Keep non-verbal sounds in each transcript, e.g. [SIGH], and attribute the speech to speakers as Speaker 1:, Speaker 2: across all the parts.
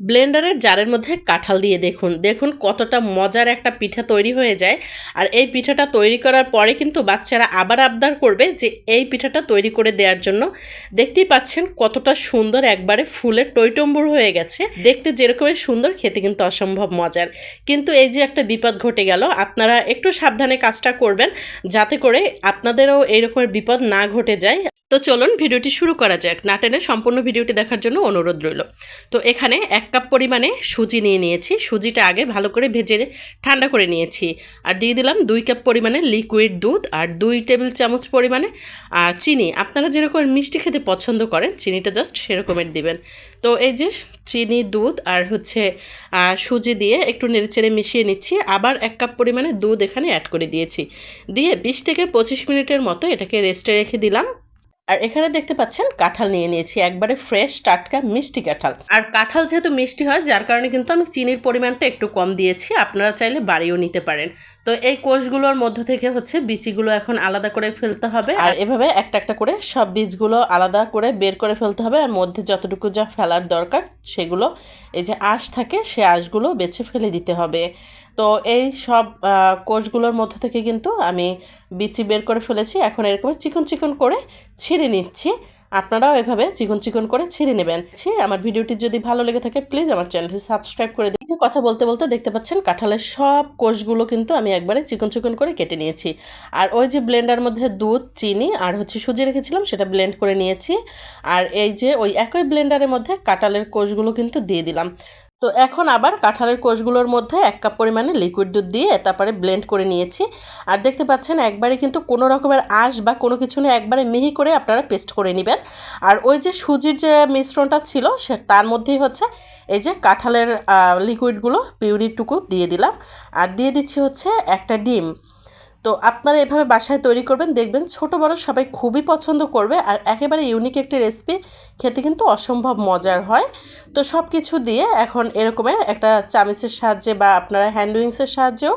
Speaker 1: ব্লেন্ডারের জারের মধ্যে কাঁঠাল দিয়ে দেখুন। দেখুন কতটা মজার একটা পিঠা তৈরি হয়ে যায়। আর এই পিঠাটা তৈরি করার পরে কিন্তু বাচ্চারা আবার আবদার করবে যে এই পিঠাটা তৈরি করে দেওয়ার জন্য। দেখতেই পাচ্ছেন কতটা সুন্দর একবারে ফুলের টইটম্বুর হয়ে গেছে। দেখতে যেরকমের সুন্দর, খেতে কিন্তু অসম্ভব মজার। কিন্তু এই যে একটা বিপদ ঘটে গেল, আপনারা একটু সাবধানে কাজটা করবেন যাতে করে আপনাদেরও এইরকমের বিপদ না ঘটে যায়। তো চলুন ভিডিওটি শুরু করা যাক। না টেনে সম্পূর্ণ ভিডিওটি দেখার জন্য অনুরোধ রইল। তো এখানে এক কাপ পরিমাণে সুজি নিয়ে নিয়েছি। সুজিটা আগে ভালো করে ভেজে ঠান্ডা করে নিয়েছি। আর দিয়ে দিলাম দুই কাপ পরিমাণে লিকুইড দুধ আর দুই টেবিল চামচ পরিমাণে চিনি। আপনারা যেরকম মিষ্টি খেতে পছন্দ করেন, চিনিটা জাস্ট সেরকমের দিবেন। তো এই যে চিনি, দুধ আর হচ্ছে সুজি দিয়ে একটু নেড়েচেড়ে মিশিয়ে নিচ্ছি। আবার এক কাপ পরিমাণে দুধ এখানে অ্যাড করে দিয়েছি। দিয়ে বিশ থেকে পঁচিশ মিনিটের মতো এটাকে রেস্টে রেখে দিলাম। আর এখানে দেখতে পাচ্ছেন, কাঁঠাল নিয়ে নিয়েছি। একবারে ফ্রেশ টাটকা মিষ্টি কাঁঠাল। আর কাঁঠাল যেহেতু মিষ্টি হয়, যার কারণে কিন্তু আমি চিনির পরিমাণটা একটু কম দিয়েছি। আপনারা চাইলে বাড়িও নিতে পারেন। তো এই কোষগুলোর মধ্য থেকে হচ্ছে বিচিগুলো এখন আলাদা করে ফেলতে হবে। আর এভাবে একটা একটা করে সব বীজগুলো আলাদা করে বের করে ফেলতে হবে। আর মধ্যে যতটুকু যা ফেলার দরকার, সেগুলো, এই যে আঁশ থাকে, সে আঁশগুলো বেছে ফেলে দিতে হবে। তো এই সব কোষগুলোর মধ্য থেকে কিন্তু আমি বিচি বের করে ফেলেছি। এখন এরকম চিকন চিকন করে ছিঁড়ে নিচ্ছি। আপনারাও এভাবে চিকন চিকন করে ছিঁড়ে নেবেন। আমার ভিডিওটি যদি ভালো লেগে থাকে প্লিজ আমার চ্যানেলটি সাবস্ক্রাইব করে দিন। যে কথা বলতে বলতে দেখতে পাচ্ছেন, কাঁঠালের সব কোষগুলো কিন্তু আমি একবারে চিকন চিকন করে কেটে নিয়েছি। আর ওই যে ব্লেন্ডার মধ্যে দুধ, চিনি আর হচ্ছে সুজি রেখেছিলাম, সেটা ব্লেন্ড করে নিয়েছি। আর এই যে ওই একই ব্লেন্ডারের মধ্যে কাঁঠালের কোষগুলো কিন্তু দিয়ে দিলাম। তো এখন আবার কাঁঠালের কোষগুলোর মধ্যে এক কাপ পরিমাণে লিকুইড দুধ দিয়ে তারপরে ব্লেন্ড করে নিয়েছি। আর দেখতে পাচ্ছেন একবারে কিন্তু কোনো রকমের আঁশ বা কোনো কিছু নিয়ে একবারে মিহি করে আপনারা পেস্ট করে নেবেন। আর ওই যে সুজির যে মিশ্রণটা ছিল সে তার মধ্যেই হচ্ছে এই যে কাঁঠালের লিকুইডগুলো পিউরিটুকু দিয়ে দিলাম। আর দিয়ে দিচ্ছি হচ্ছে একটা ডিম। তো আপনারা এভাবে বাসায় তৈরি করবেন, দেখবেন ছোট বড় সবাই খুবই পছন্দ করবে আর একেবারে ইউনিক একটি রেসিপি খেতে কিন্তু অসম্ভব মজার হয়। তো সব কিছু দিয়ে এখন এরকমের একটা চামিচের সাহায্যে বা আপনারা হ্যান্ড উইংসের সাহায্যেও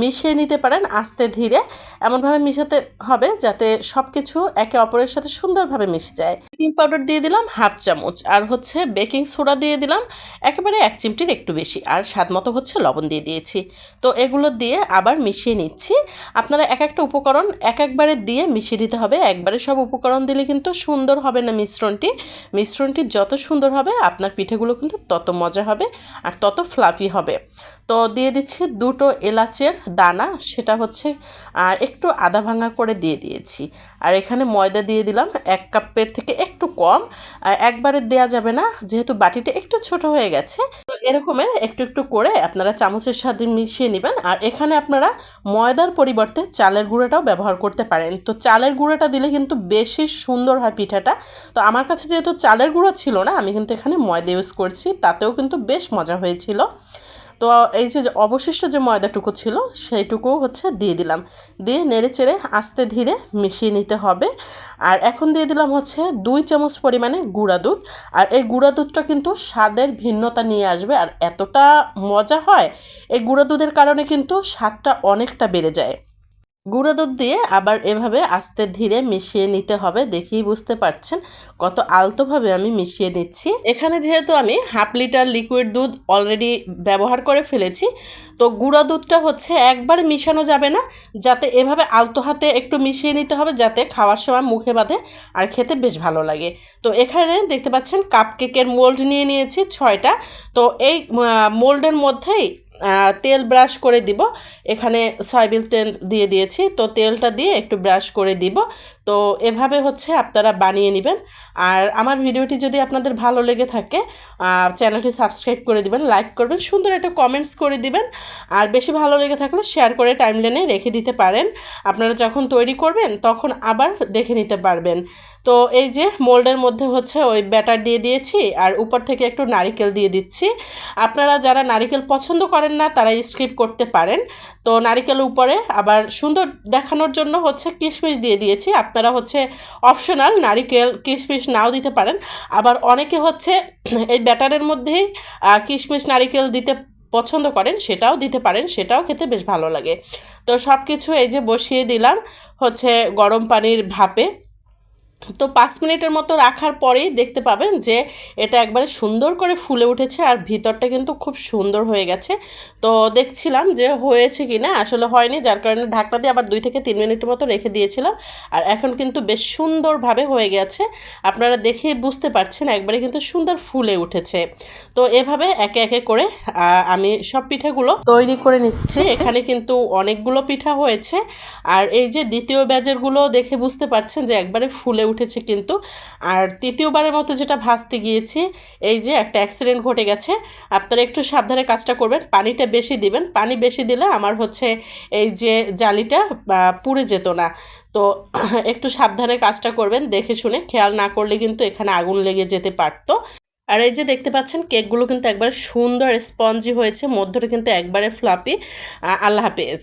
Speaker 1: মিশিয়ে নিতে পারেন আস্তে ধীরে। এমনভাবে মিশাতে হবে যাতে সব কিছু একে অপরের সাথে সুন্দরভাবে মিশে যায়। বেকিং পাউডার দিয়ে দিলাম হাফ চামচ আর হচ্ছে বেকিং সোডা দিয়ে দিলাম একেবারে এক চিমটির একটু বেশি আর স্বাদ মতো হচ্ছে লবণ দিয়ে দিয়েছি। তো এগুলো দিয়ে আবার মিশিয়ে নিচ্ছি। আপনারা এক একটা উপকরণ এক একবারে দিয়ে মিশিয়ে দিতে হবে। একবারে সব উপকরণ দিলে কিন্তু সুন্দর হবে না মিশ্রণটি। মিশ্রণটি যত সুন্দর হবে, আপনার পিঠেগুলো কিন্তু তত মজা হবে আর তত ফ্লাফি হবে। তো দিয়ে দিচ্ছি দুটো এলাচের দানা, সেটা হচ্ছে একটু আদা ভাঙা করে দিয়ে দিয়েছি। আর এখানে ময়দা দিয়ে দিলাম এক কাপের থেকে একটু কম। একবারে দেয়া যাবে না, যেহেতু বাটিটা একটু ছোট হয়ে গেছে। তো এরকমের একটু একটু করে আপনারা চামচের সাথে মিশিয়ে নেবেন। আর এখানে আপনারা ময়দার পরিবর্তে চালের গুঁড়োটাও ব্যবহার করতে পারেন। তো চালের গুঁড়োটা দিলে কিন্তু বেশি সুন্দর হয় পিঠাটা। তো আমার কাছে যেহেতু চালের গুঁড়ো ছিল না, আমি কিন্তু এখানে ময়দা ইউজ করছি, তাতেও কিন্তু বেশ মজা হয়েছিল। তো এই যে অবশিষ্ট যে ময়দাটুকু ছিল সেইটুকু হচ্ছে দিয়ে দিলাম। দিয়ে নেড়ে চেড়ে আস্তে ধীরে মিশিয়ে নিতে হবে। আর এখন দিয়ে দিলাম হচ্ছে দুই চামচ পরিমাণে গুঁড়া দুধ। আর এই গুঁড়া দুধটা কিন্তু স্বাদের ভিন্নতা নিয়ে আসবে। আর এতটা মজা হয়, এই গুঁড়া দুধের কারণে কিন্তু স্বাদটা অনেকটা বেড়ে যায়। গুঁড়ো দুধ দিয়ে আবার এভাবে আস্তে ধীরে মিশিয়ে নিতে হবে, দেখেই বুঝতে পারছেন কত আলতোভাবে আমি মিশিয়ে নিচ্ছি। এখানে যেহেতু আমি হাফ লিটার লিকুইড দুধ অলরেডি ব্যবহার করে ফেলেছি, তো গুঁড়ো দুধটা হচ্ছে একবারে মিশানো যাবে না, যাতে এভাবে আলতো হাতে একটু মিশিয়ে নিতে হবে, যাতে খাওয়ার সময় মুখে বাঁধে আর খেতে বেশ ভালো লাগে। তো এখানে দেখতে পাচ্ছেন কাপ কেকের মোল্ড নিয়ে নিয়েছি ছয়টা, তো এই মোল্ডের মধ্যেই তেল ব্রাশ করে দিব। এখানে সয়াবিন তেল দিয়ে দিয়েছি। তো তেলটা দিয়ে একটু ব্রাশ করে দিব। তো এভাবে হচ্ছে আপনারা বানিয়ে নেবেন। আর আমার ভিডিওটি যদি আপনাদের ভালো লেগে থাকে চ্যানেলটি সাবস্ক্রাইব করে দিবেন, লাইক করবেন, সুন্দর একটা কমেন্টস করে দিবেন। আর বেশি ভালো লেগে থাকলে শেয়ার করে টাইমলাইনে রেখে দিতে পারেন। আপনারা যখন তৈরি করবেন, তখন আবার দেখে নিতে পারবেন। তো এই যে মোল্ডের মধ্যে হচ্ছে ওই ব্যাটার দিয়ে দিয়েছি, আর উপর থেকে একটু নারিকেল দিয়ে দিচ্ছি। আপনারা যারা নারিকেল পছন্দ করেন না তারা স্ক্রিপ করতে পারেন। তো নারিকেল উপরে আবার সুন্দর দেখানোর জন্য হচ্ছে কিশমিশ দিয়ে দিয়েছি। আপনারা হচ্ছে অপশনাল নারিকেল কিশমিশ নাও দিতে পারেন। আবার অনেকে হচ্ছে এই ব্যাটারের মধ্যেই কিশমিশ নারিকেল দিতে পছন্দ করেন, সেটাও দিতে পারেন, সেটাও খেতে বেশ ভালো লাগে। তো সব কিছু এই যে বসিয়ে দিলাম হচ্ছে গরম পানির ভাপে। তো পাঁচ মিনিটের মতো রাখার পরেই দেখতে পাবেন যে এটা একবারে সুন্দর করে ফুলে উঠেছে আর ভিতরটা কিন্তু খুব সুন্দর হয়ে গেছে। তো দেখছিলাম যে হয়েছে কি না আসলে হয়নি, যার কারণে ঢাকনা দিয়ে আবার দুই থেকে তিন মিনিটের মতো রেখে দিয়েছিলাম আর এখন কিন্তু বেশ সুন্দরভাবে হয়ে গেছে। আপনারা দেখেই বুঝতে পারছেন একবারে কিন্তু সুন্দর ফুলে উঠেছে। তো এভাবে একে একে করে আমি সব পিঠাগুলো তৈরি করে নিচ্ছি। এখানে কিন্তু অনেকগুলো পিঠা হয়েছে। আর এই যে দ্বিতীয় ব্যাজেরগুলো দেখে বুঝতে পারছেন যে একবারে ফুলে উঠেছে কিন্তু। আর তৃতীয়বারের মতো যেটা ভাসতে গিয়েছি, এই যে একটা অ্যাক্সিডেন্ট ঘটে গেছে, আপনারা একটু সাবধানে কাজটা করবেন, পানিটা বেশি দিবেন। পানি বেশি দিলে আমার হচ্ছে এই যে জালিটা পুড়ে যেত না। তো [CLEARS THROAT] একটু সাবধানে কাজটা করবেন, দেখে শুনে। খেয়াল না করলে কিন্তু এখানে আগুন লেগে যেতে পারতো। আর এই যে দেখতে পাচ্ছেন, কেকগুলো কিন্তু একবারে সুন্দর স্পঞ্জি হয়েছে, মধ্যটা কিন্তু একবারে ফ্লাপি আল্লাহ হাফেজ।